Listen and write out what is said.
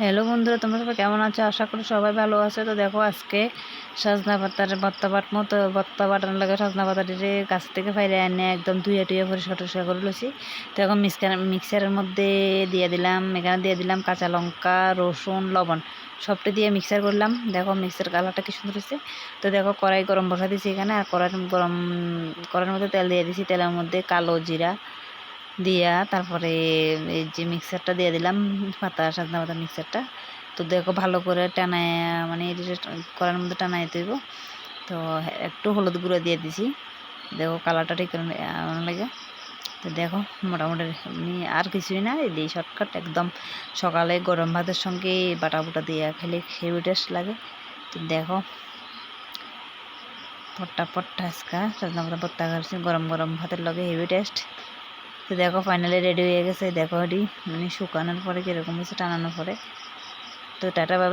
Hello বন্ধুরা, তোমরা সবাই কেমন আছো? আশা করি সবাই ভালো আছে। তো দেখো, আজকে সজনা পাতার ভর্তা বাট মতো ভর্তা বাটানোর লাগে সজনা পাতাটিরে গাছ থেকে ফাইলে এনে একদম ধুয়ে টুয়ে পরিষ্কার টরিষ্কার করে লুছি তো এখন মিক্সার মিক্সারের মধ্যে দিয়ে দিলাম, এখানে দিয়ে দিলাম কাঁচা লঙ্কা, রসুন, লবণ। সবটা দিয়ে মিক্সার করলাম। দেখো, মিক্সার কালারটা কি সুন্দর হয়েছে। তো দেখো, কড়াই গরম বসা দিয়েছি এখানে, আর কড়াই গরম কড়াইয়ের মধ্যে তেল দিয়ে দিয়েছি। তেলের মধ্যে কালো জিরা দিয়া তারপরে এই যে মিক্সারটা দিয়ে দিলাম, পাতা, সাজনা পাতা মিক্সারটা তো দেখো ভালো করে টানায় মানে করার মধ্যে টানাই তৈব তো একটু হলুদ গুঁড়ো দিয়ে দিছি। দেখো কালারটা ঠিক লাগে। তো দেখো মোটামুটি আর কিছুই না, এই শর্টকাট একদম সকালে গরম ভাতের সঙ্গে বাটা বুটা দিয়ে খেলে হেভি টেস্ট লাগে। তো দেখো পট্টা পট্টা আজকা, সাজনা পাতা পত্তা গরম গরম ভাতের লগে হেভি টেস্ট তো দেখো ফাইনালি রেডি হয়ে গেছে। দেখো এটি মানে শুকানোর পরে কীরকম হয়েছে, টানানোর পরে। তো টাটা বাবা